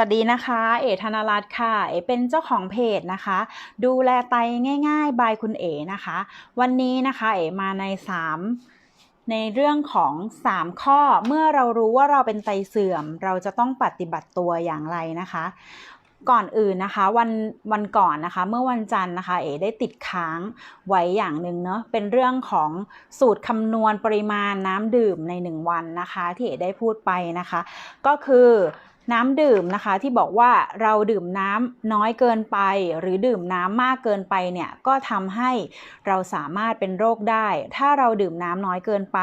วัสดีนะคะ เอธนรัตน์ค่ะ เอเป็นเจ้าของเพจนะคะ ดูแลไตง่ายๆ บายคุณเอนะคะ วันนี้นะคะเอมาใน 3 ในเรื่องของ 3 ข้อเมื่อเรารู้ว่าเราเป็นไตเสื่อม เราจะต้องปฏิบัติตัวอย่างไรนะคะ ก่อนอื่นนะคะ วันวันก่อนนะคะ เมื่อวันจันทร์นะคะ เอได้ติดค้างไว้อย่างหนึ่งเนาะเป็นเรื่องของสูตรคำนวณปริมาณน้ำดื่มใน 1 วันนะคะ ที่เอได้พูดไปนะคะ ก็คือ น้ำดื่มนะคะที่บอกว่าเราดื่มน้ำน้อยเกินไป หรือดื่มน้ำมากเกินไปเนี่ยก็ทำให้เราสามารถเป็นโรคได้ ถ้าเราดื่มน้ำน้อยเกินไป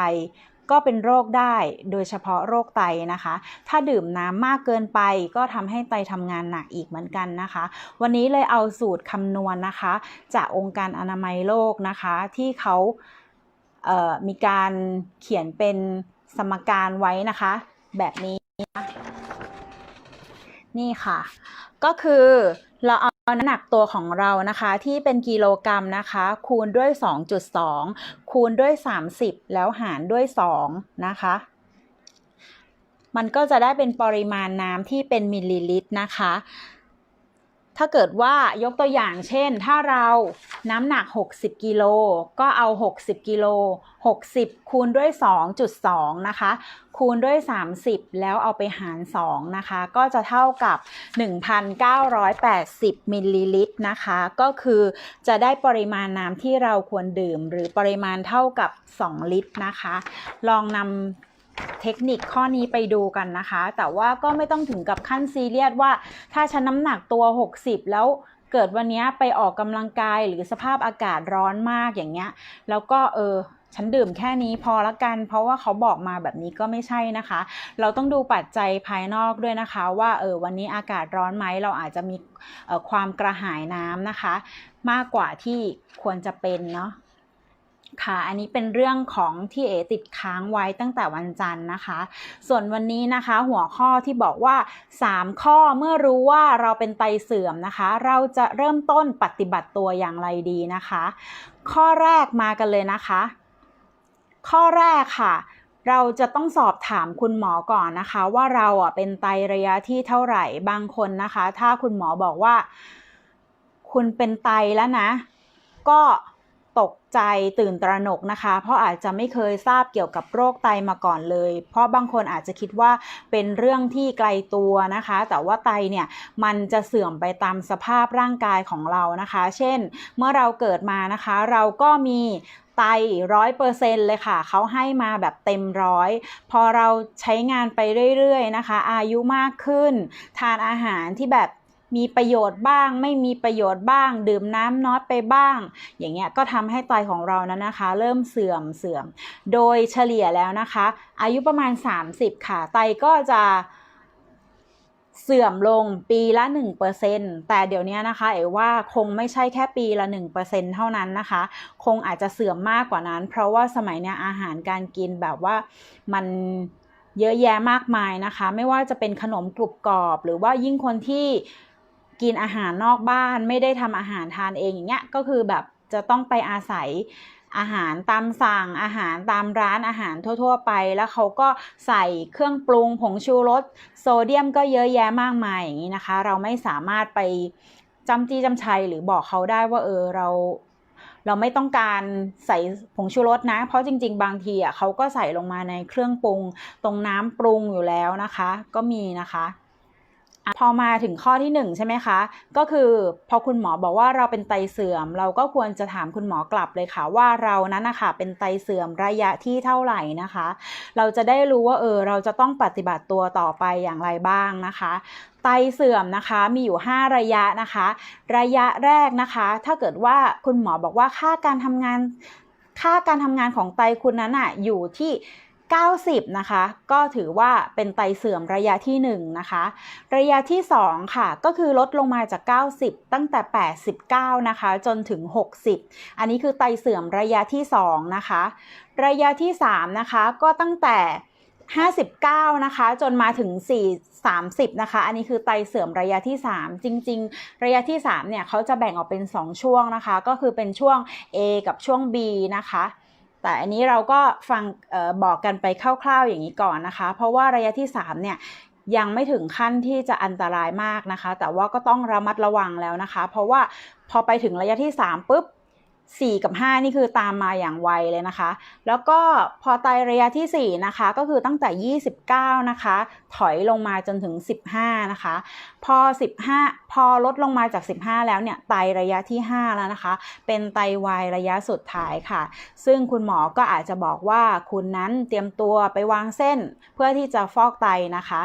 ก็เป็นโรคได้โดยเฉพาะโรคไตนะคะ ถ้าดื่มน้ำมากเกินไป ก็ทำให้ไตทำงานหนักอีกเหมือนกันนะคะ วันนี้เลยเอาสูตรคำนวณนะคะ จากองค์การอนามัยโลกนะคะที่เขาเอ่อมีการเขียนเป็นสมการไว้นะคะ แบบนี้ นี่ค่ะ ก็คือเราเอาน้ำหนักตัวของเรานะคะที่เป็นกิโลกรัมนะคะ คูณด้วย 2.2 คูณด้วย 30 แล้วหารด้วย 2 นะคะ มันก็จะได้เป็นปริมาณน้ำที่เป็นมิลลิลิตรนะคะ ถ้าเกิดว่ายกตัวอย่างเช่น ถ้าเราน้ำหนัก 60กิโลก็เอา 60กิโล60 คูณด้วย 2.2 นะคะ คูณด้วย 30 แล้วเอาไปหาร 2 นะคะ ก็จะเท่ากับ 1,980มิลลิลิตรนะคะ ก็คือจะได้ปริมาณน้ำที่เราควรดื่ม หรือปริมาณเท่ากับ 2 ลิตรนะคะ ลองนำ เทคนิคข้อนี้ไปดูกันนะคะ แต่ว่าก็ไม่ต้องถึงกับขั้นซีเรียสว่า ถ้าฉันน้ำหนักตัว 60 แล้วเกิดวันนี้ไปออกกำลังกายหรือสภาพอากาศร้อนมากอย่างเงี้ย แล้วก็เออฉันดื่มแค่นี้พอละกัน เพราะว่าเขาบอกมาแบบนี้ก็ไม่ใช่นะคะ เราต้องดูปัจจัยภายนอกด้วยนะคะ ว่าเออวันนี้อากาศร้อนไหมเราอาจจะมีออความกระหายน้ำนะคะ มากกว่าที่ควรจะเป็นเนาะ ค่ะ อันนี้เป็นเรื่องของที่เอติดค้างไว้ตั้งแต่วันจันทร์นะคะ ส่วนวันนี้นะคะ หัวข้อที่บอกว่า 3 ข้อเมื่อรู้ว่าเราเป็นไตเสื่อมนะคะ เราจะเริ่มต้นปฏิบัติตัวอย่างไรดีนะคะ ข้อแรกมากันเลยนะคะ ข้อแรกค่ะเราจะต้องสอบถามคุณหมอก่อนนะคะ ว่าเราอะเป็นไตระยะที่เท่าไหร่บางคนนะคะ ถ้าคุณหมอบอกว่า คุณเป็นไตแล้วนะ ก็ ตกใจตื่นตระหนกนะคะ เพราะอาจจะไม่เคยทราบเกี่ยวกับโรคไตมาก่อนเลย เพราะบางคนอาจจะคิดว่าเป็นเรื่องที่ไกลตัวนะคะ แต่ว่าไตเนี่ยมันจะเสื่อมไปตามสภาพร่างกายของเรานะคะ เช่น เมื่อเราเกิดมานะคะ เราก็มีไตร้อยเปอร์เซ็นเลยค่ะ เขาให้มาแบบเต็มร้อย พอเราใช้งานไปเรื่อยๆนะคะ อายุมากขึ้น ทานอาหารที่แบบ มีประโยชน์บ้าง ไม่มีประโยชน์บ้าง ดื่มน้ำน้อยไปบ้าง อย่างเงี้ยก็ทำให้ไตของเรานั้นนะคะ เริ่มเสื่อมเสื่อม โดยเฉลี่ยแล้วนะคะ อายุประมาณ 30 ค่ะ ไตก็จะเสื่อมลงปีละ 1%แต่เดี๋ยวนี้นะคะ เอ๋ว่าคงไม่ใช่แค่ปีละ 1%เท่านั้นนะคะ คงอาจจะเสื่อมมากกว่านั้น เพราะว่าสมัยเนี้ยอาหารการกินแบบว่ามันเยอะแยะมากมายนะคะ ไม่ว่าจะเป็นขนมกรุบกรอบ หรือว่ายิ่งคนที่ กินอาหารนอกบ้านไม่ได้ทำอาหารทานเองอย่างเงี้ยก็คือแบบจะต้องไปอาศัยอาหารตามสั่งอาหารตามร้านอาหารทั่ว ๆ ไป แล้วเขาก็ใส่เครื่องปรุงผงชูรสโซเดียมก็เยอะแยะมากมายอย่างนี้นะคะ เราไม่สามารถไปจำจี้จำชัยหรือบอกเขาได้ว่าเออเรา เราไม่ต้องการใส่ผงชูรสนะ เพราะจริง ๆ บางทีอะเขาก็ใส่ลงมาในเครื่องปรุง ตรงน้ำปรุงอยู่แล้วนะคะ ก็มีนะคะอะ พอมาถึงข้อที่หนึ่งใช่ไหมคะ ก็คือพอคุณหมอบอกว่าเราเป็นไตเสื่อม เราก็ควรจะถามคุณหมอกลับเลยค่ะว่าเรานั้นนะคะเป็นไตเสื่อมระยะที่เท่าไหร่นะคะ เราจะได้รู้ว่าเออเราจะต้องปฏิบัติตัวต่อไปอย่างไรบ้างนะคะ ไตเสื่อมนะคะมีอยู่ 5 ระยะนะคะ ระยะแรกนะคะ ถ้าเกิดว่าคุณหมอบอกว่าค่าการทำงานค่าการทำงานของไตคุณนั้นอะอยู่ที่ 90 นะคะ ก็ถือว่าเป็นไตเสื่อมระยะที่ 1 นะคะ ระยะที่ 2 ค่ะ ก็คือลดลงมาจาก 90 ตั้งแต่ 89 นะคะ จนถึง 60 อันนี้คือไตเสื่อมระยะที่ 2 นะคะ ระยะที่ 3 นะคะ ก็ตั้งแต่ 59 นะคะ จนมาถึง 4 30 นะคะ อันนี้คือไตเสื่อมระยะที่ 3 จริง ๆ ระยะที่ 3 เนี่ยเขาจะแบ่งออกเป็น 2 ช่วงนะคะ ก็คือเป็นช่วง A กับช่วง B นะคะ แต่อันนี้เราก็ฟังออบอกกันไปคร่าวๆอย่างนี้ก่อนนะคะ เพราะว่าระยะที่ 3 เนี่ยยังไม่ถึงขั้นที่จะอันตรายมากนะคะ แต่ว่าก็ต้องระมัดระวังแล้วนะคะ เพราะว่าพอไปถึงระยะที่ 3 ปุ๊บ 4 กับ 5 นี่คือตามมาอย่างไวเลยนะคะ แล้วก็พอไตระยะทีสี่ 4 นะคะ ก็คือตั้งแต่ 29 นะคะ ถอยลงมาจนถึง 15 นะคะ พอ 15 พอลดลงมาจาก 15 แล้วเนี่ย ไตระยะที่ 5 แล้วนะคะ เป็นไตวายระยะสุดท้ายค่ะ ซึ่งคุณหมอก็อาจจะบอกว่าคุณนั้นเตรียมตัวไปวางเส้น เพื่อที่จะฟอกไตนะคะ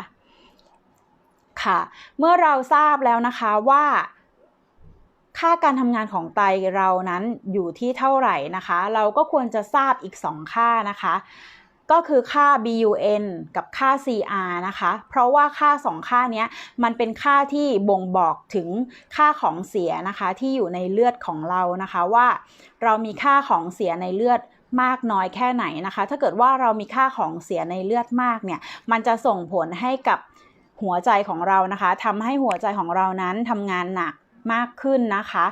ค่ะ เมื่อเราทราบแล้วนะคะว่า ค่าการทำงานของไตเรานั้นอยู่ที่เท่าไหร่นะคะ เราก็ควรจะทราบอีก 2 ค่านะคะ ก็คือค่า BUN กับค่า CR นะคะ เพราะว่าค่า 2 ค่านี้มันเป็นค่าที่บ่งบอกถึงค่าของเสียนะคะที่อยู่ในเลือดของเรานะคะว่า เรามีค่าของเสียในเลือดมากน้อยแค่ไหนนะคะ ถ้าเกิดว่าเรามีค่าของเสียในเลือดมากเนี่ย มันจะส่งผลให้กับหัวใจของเรานะคะทำให้หัวใจของเรานั้นทำงานหนัก มากขึ้นนะคะ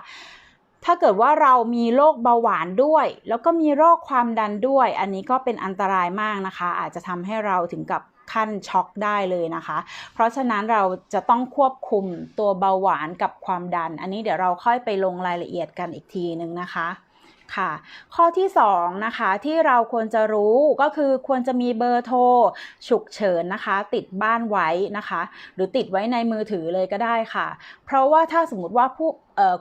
ถ้าเกิดว่าเรามีโรคเบาหวานด้วย แล้วก็มีโรคความดันด้วย อันนี้ก็เป็นอันตรายมากนะคะ อาจจะทำให้เราถึงกับขั้นช็อกได้เลยนะคะ เพราะฉะนั้นเราจะต้องควบคุมตัวเบาหวานกับความดัน อันนี้เดี๋ยวเราค่อยไปลงรายละเอียดกันอีกทีนึงนะคะ ค่ะ ข้อที่2นะคะที่เราควรจะรู้ก็คือควรจะมีเบอร์โทรฉุกเฉินนะคะ ติดบ้านไว้นะคะ หรือติดไว้ในมือถือเลยก็ได้ค่ะ เพราะว่าถ้าสมมติว่าผู้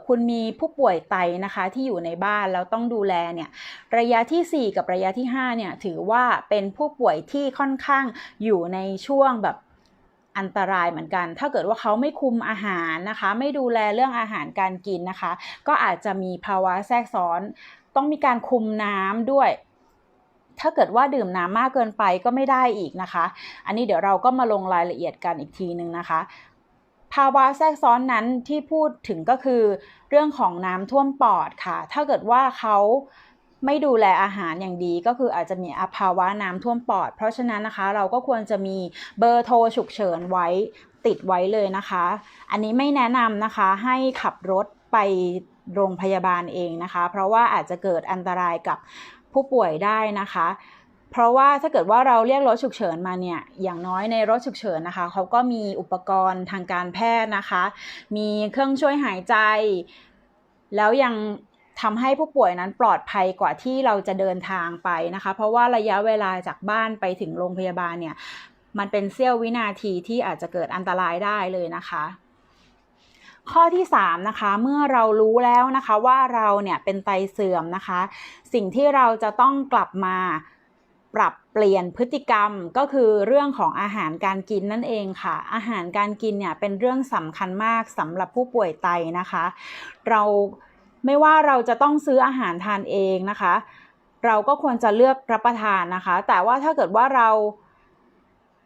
คุณมีผู้ป่วยไตนะคะที่อยู่ในบ้านแล้วต้องดูแลเนี่ยระยะทีสี่4 กับระยะที่5เนี่ยถือว่าเป็นผู้ป่วยที่ค่อนข้างอยู่ในช่วงแบบ อันตรายเหมือนกัน ถ้าเกิดว่าเขาไม่คุมอาหารนะคะ ไม่ดูแลเรื่องอาหารการกินนะคะ ก็อาจจะมีภาวะแทรกซ้อน ต้องมีการคุมน้ำด้วยถ้าเกิดว่าดื่มน้ำมากเกินไปก็ไม่ได้อีกนะคะ อันนี้เดี๋ยวเราก็มาลงรายละเอียดกันอีกทีนึงนะคะ ภาวะแทรกซ้อนนั้นที่พูดถึงก็คือ เรื่องของน้ำท่วมปอดค่ะ ถ้าเกิดว่าเขา ไม่ดูแลอาหารอย่างดีก็คืออาจจะมีอภาวะน้ำท่วมปอด เพราะฉะนั้นนะคะเราก็ควรจะมีเบอร์โทรฉุกเฉินไว้ติดไว้เลยนะคะ อันนี้ไม่แนะนำนะคะให้ขับรถไปโรงพยาบาลเองนะคะ เพราะว่าอาจจะเกิดอันตรายกับผู้ป่วยได้นะคะ เพราะว่าถ้าเกิดว่าเราเรียกรถฉุกเฉินมาเนี่ย อย่างน้อยในรถฉุกเฉินนะคะเขาก็มีอุปกรณ์ทางการแพทย์นะคะ มีเครื่องช่วยหายใจ แล้วยัง ทำให้ผู้ป่วยนั้นปลอดภัยกว่าที่เราจะเดินทางไปนะคะ เพราะว่าระยะเวลาจากบ้านไปถึงโรงพยาบาลเนี่ยมันเป็นเสี้ยววินาทีที่อาจจะเกิดอันตรายได้เลยนะคะข้อที่3นะคะเมื่อเรารู้แล้วนะคะว่าเราเนี่ยเป็นไตเสื่อมนะคะ สิ่งที่เราจะต้องกลับมาปรับเปลี่ยนพฤติกรรมก็คือเรื่องของอาหารการกินนั่นเองค่ะ อาหารการกินเนี่ยเป็นเรื่องสำคัญมากสำหรับผู้ป่วยไตนะคะ เรา ไม่ว่าเราจะต้องซื้ออาหารทานเองนะคะ เราก็ควรจะเลือกรับประทานนะคะ แต่ว่าถ้าเกิดว่าเรา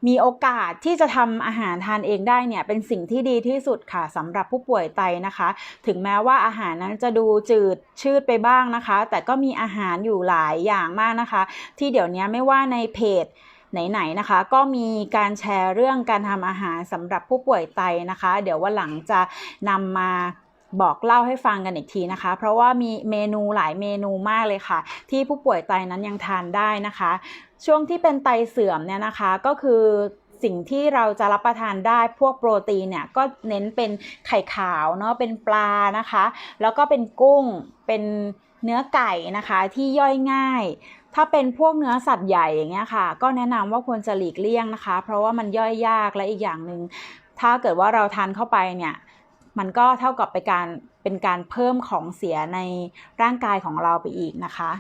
มีโอกาสที่จะทำอาหารทานเองได้เนี่ยเป็นสิ่งที่ดีที่สุดค่ะสำหรับผู้ป่วยไตนะคะ ถึงแม้ว่าอาหารนั้นจะดูจืดชืดไปบ้างนะคะ แต่ก็มีอาหารอยู่หลายอย่างมากนะคะ ที่เดี๋ยวนี้ไม่ว่าในเพจไหนๆนะคะ ก็มีการแชร์เรื่องการทำอาหารสำหรับผู้ป่วยไตนะคะ เดี๋ยววันหลังจะนำมา บอกเล่าให้ฟังกันอีกทีนะคะ เพราะว่ามีเมนูหลายเมนูมากเลยค่ะ ที่ผู้ป่วยไตนั้นยังทานได้นะคะ ช่วงที่เป็นไตเสื่อมเนี่ยนะคะก็คือสิ่งที่เราจะรับประทานได้พวกโปรตีนเนี่ยก็เน้นเป็นไข่ขาวเนาะเป็นปลานะคะ แล้วก็เป็นกุ้งเป็นเนื้อไก่นะคะที่ย่อยง่าย ถ้าเป็นพวกเนื้อสัตว์ใหญ่อย่างเงี้ยค่ะ ก็แนะนำว่าควรจะหลีกเลี่ยงนะคะ เพราะว่ามันย่อยยากและอีกอย่างหนึ่งถ้าเกิดว่าเราทานเข้าไปเนี่ย มันก็เท่ากับเป็นการเป็นการเพิ่มของเสียในร่างกายของเราไปอีกนะคะ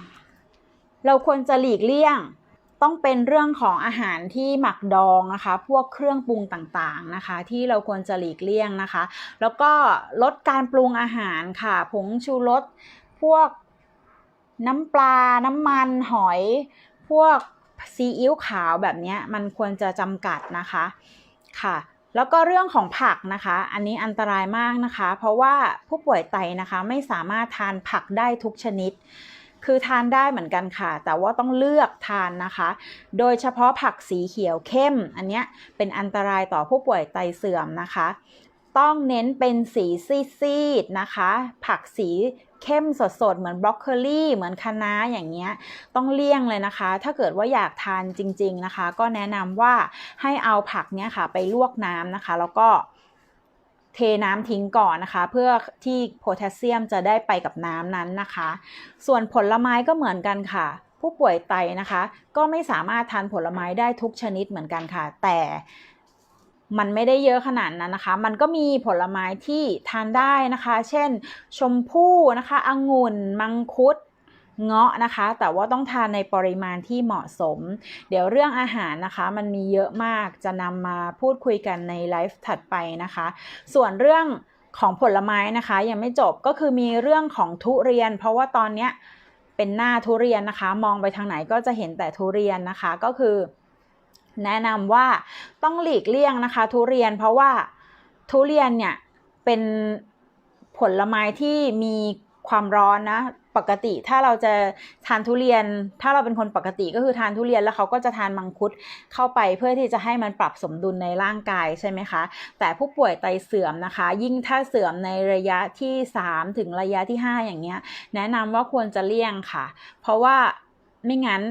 เราควรจะหลีกเลี่ยงต้องเป็นเรื่องของอาหารที่หมักดองนะคะ พวกเครื่องปรุงต่างๆนะคะ ที่เราควรจะหลีกเลี่ยงนะคะ แล้วก็ลดการปรุงอาหารค่ะ ผงชูรสพวกน้ำปลา น้ำมันหอย พวกซีอิ๊วขาวแบบนี้มันควรจะจำกัดนะคะค่ะ แล้วก็เรื่องของผักนะคะ อันนี้อันตรายมากนะคะ เพราะว่าผู้ป่วยไตนะคะไม่สามารถทานผักได้ทุกชนิด คือทานได้เหมือนกันค่ะ แต่ว่าต้องเลือกทานนะคะ โดยเฉพาะผักสีเขียวเข้ม อันนี้เป็นอันตรายต่อผู้ป่วยไตเสื่อมนะคะ ต้องเน้นเป็นสีซีดๆนะคะ ผักสีเข้มสดๆ เหมือนบรอกโคลีเหมือนคะน้าอย่างเงี้ยต้องเลี่ยงเลยนะคะ ถ้าเกิดว่าอยากทานจริง ๆนะคะ ก็แนะนำว่าให้เอาผักเนี้ยค่ะ ไปลวกน้ำนะคะ แล้วก็เทน้ำทิ้งก่อนนะคะ เพื่อที่โพแทสเซียมจะได้ไปกับน้ำนั้นนะคะ ส่วนผลไม้ก็เหมือนกันค่ะ ผู้ป่วยไตนะคะ ก็ไม่สามารถทานผลไม้ได้ทุกชนิดเหมือนกันค่ะ แต่ มันไม่ได้เยอะขนาดนั้นนะคะ มันก็มีผลไม้ที่ทานได้นะคะ เช่น ชมพู่นะคะ องุ่น มังคุดเงาะนะคะ แต่ว่าต้องทานในปริมาณที่เหมาะสม เดี๋ยวเรื่องอาหารนะคะมันมีเยอะมากจะนำมาพูดคุยกันในไลฟ์ถัดไปนะคะ ส่วนเรื่องของผลไม้นะคะ ยังไม่จบก็คือมีเรื่องของทุเรียน เพราะว่าตอนเนี้ยเป็นหน้าทุเรียนนะคะ มองไปทางไหนก็จะเห็นแต่ทุเรียนนะคะก็คือ แนะนำว่าต้องหลีกเลี่ยงนะคะ ทุเรียนเพราะว่าทุเรียนเนี่ยเป็นผลไม้ที่มีความร้อนนะปกติถ้าเราจะทานทุเรียน ถ้าเราเป็นคนปกติก็คือทานทุเรียนแล้วเขาก็จะทานมังคุดเข้าไปเพื่อที่จะให้มันปรับสมดุลในร่างกายใช่ไหมคะ แต่ผู้ป่วยไตเสื่อมนะคะ ยิ่งถ้าเสื่อมในระยะที่ 3 ถึงระยะที่ 5 อย่างเงี้ย แนะนำว่าควรจะเลี่ยงค่ะ เพราะว่าไม่งั้น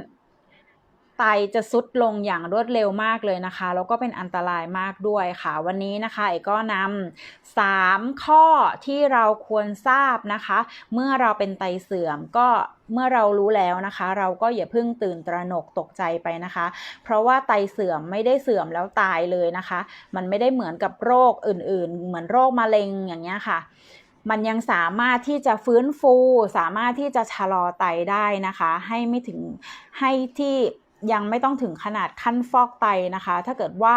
ไตจะซุดลงอย่างรวดเร็วมากเลยนะคะ แล้วก็เป็นอันตรายมากด้วยค่ะ วันนี้นะคะเอกก็นำา3ข้อที่เราควรทราบนะคะ เมื่อเราเป็นไตเสื่อมก็เมื่อเรารู้แล้วนะคะ เราก็อย่าเพิ่งตื่นตระหนกตกใจไปนะคะ เพราะว่าไตเสื่อมไม่ได้เสื่อมแล้วตายเลยนะคะ มันไม่ได้เหมือนกับโรคอื่นๆ เหมือนโรคมะเร็งอย่างเงี้ยค่ะมันยังสามารถที่จะฟื้นฟู สามารถที่จะชะลอไตได้นะคะ ให้ไม่ถึงให้ที่ ยังไม่ต้องถึงขนาดขั้นฟอกไตนะคะ ถ้าเกิดว่า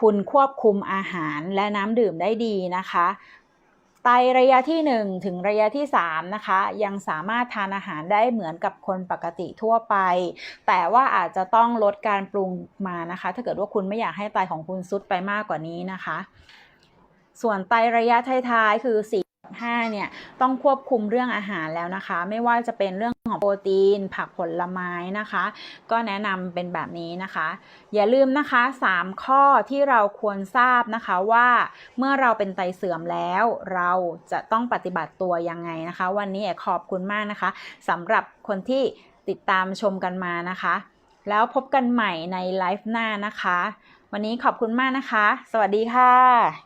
คุณควบคุมอาหารและน้ำดื่มได้ดีนะคะ ไตระยะที่ 1 ถึงระยะที่3นะคะยังสามารถทานอาหารได้เหมือนกับคนปกติทั่วไป แต่ว่าอาจจะต้องลดการปรุงมานะคะ ถ้าเกิดว่าคุณไม่อยากให้ไตของคุณซุดไปมากกว่านี้นะคะ ส่วนไตระยะท้ายๆคือ4 5เนี่ยต้องควบคุมเรื่องอาหารแล้วนะคะ ไม่ว่าจะเป็นเรื่อง ของโปรตีน ผักผลไม้นะคะ ก็แนะนำเป็นแบบนี้นะคะ อย่าลืมนะคะ 3 ข้อที่เราควรทราบนะคะว่าเมื่อเราเป็นไตเสื่อมแล้ว เราจะต้องปฏิบัติตัวยังไงนะคะ วันนี้ขอบคุณมากนะคะสำหรับคนที่ติดตามชมกันมานะคะ แล้วพบกันใหม่ในไลฟ์หน้านะคะ วันนี้ขอบคุณมากนะคะ สวัสดีค่ะ